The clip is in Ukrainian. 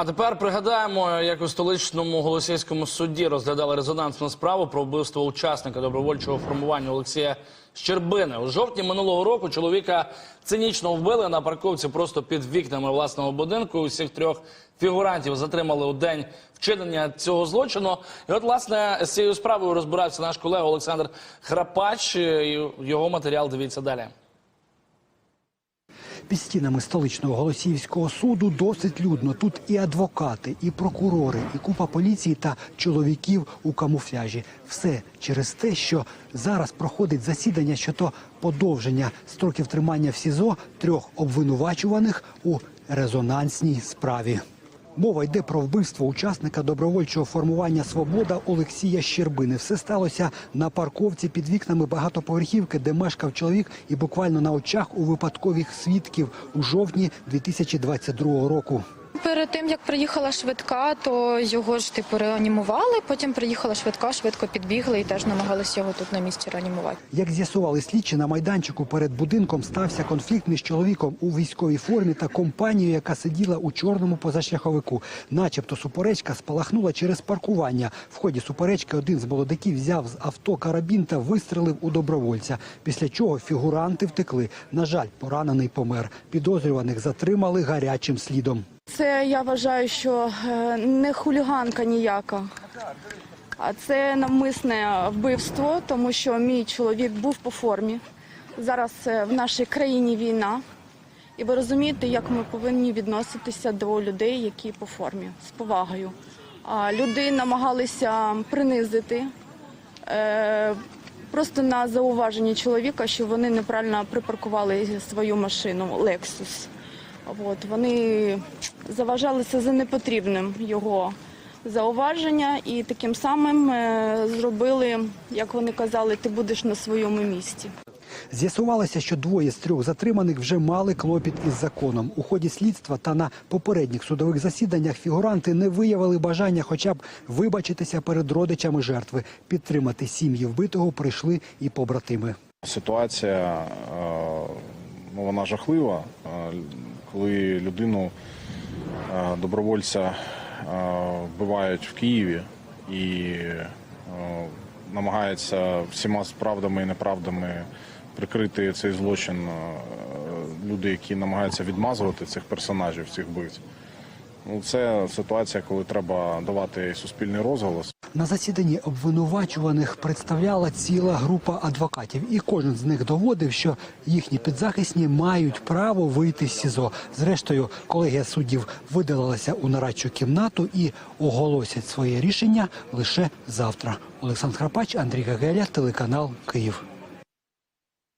А тепер пригадаємо, як у столичному голосійському суді розглядали резонансну справу про вбивство учасника добровольчого формування Олексія Щербини. У жовтні минулого року чоловіка цинічно вбили на парковці просто під вікнами власного будинку. Усіх трьох фігурантів затримали у день вчинення цього злочину. І от, власне, з цією справою розбирався наш колега Олександр Храпач. Його матеріал дивіться далі. Під стінами столичного голосіївського суду досить людно. Тут і адвокати, і прокурори, і купа поліції та чоловіків у камуфляжі. Все через те, що зараз проходить засідання щодо подовження строків тримання в СІЗО трьох обвинувачуваних у резонансній справі. Мова йде про вбивство учасника добровольчого формування Свобода Олексія Щербини. Все сталося на парковці під вікнами багатоповерхівки, де мешкав чоловік, і буквально на очах у випадкових свідків у жовтні 2022 року. Перед тим як приїхала швидка, то його ж типу реанімували. Потім приїхала швидка, швидко підбігли і теж намагалися його тут на місці реанімувати. Як з'ясували слідчі, на майданчику перед будинком стався конфлікт між чоловіком у військовій формі та компанією, яка сиділа у чорному позашляховику. Начебто суперечка спалахнула через паркування. В ході суперечки один з молодиків взяв з авто карабін та вистрелив у добровольця. Після чого фігуранти втекли. На жаль, поранений помер. Підозрюваних затримали гарячим слідом. Це я вважаю, що е, не хуліганка ніяка, а це навмисне вбивство, тому що мій чоловік був по формі. Зараз е, в нашій країні війна, і ви розумієте, як ми повинні відноситися до людей, які по формі з повагою. А люди намагалися принизити е, просто на зауваження чоловіка, що вони неправильно припаркували свою машину Lexus. От, вони заважалися за непотрібним його зауваження і таким самим е, зробили, як вони казали, ти будеш на своєму місці. З'ясувалося, що двоє з трьох затриманих вже мали клопіт із законом. У ході слідства та на попередніх судових засіданнях фігуранти не виявили бажання хоча б вибачитися перед родичами жертви. Підтримати сім'ї вбитого прийшли і побратими. Ситуація е, ну, вона жахлива, е, коли людину е, добровольця е, вбивають в Києві і е, намагаються всіма правдами і неправдами прикрити цей злочин люди, які намагаються відмазувати цих персонажів, цих вбивць. Ну, це ситуація, коли треба давати суспільний розголос. На засіданні обвинувачуваних представляла ціла група адвокатів, і кожен з них доводив, що їхні підзахисні мають право вийти з СІЗО. Зрештою, колегія суддів видалилася у нарадчу кімнату і оголосять своє рішення лише завтра. Олександр Храпач, Андрій Гагеля, телеканал Київ.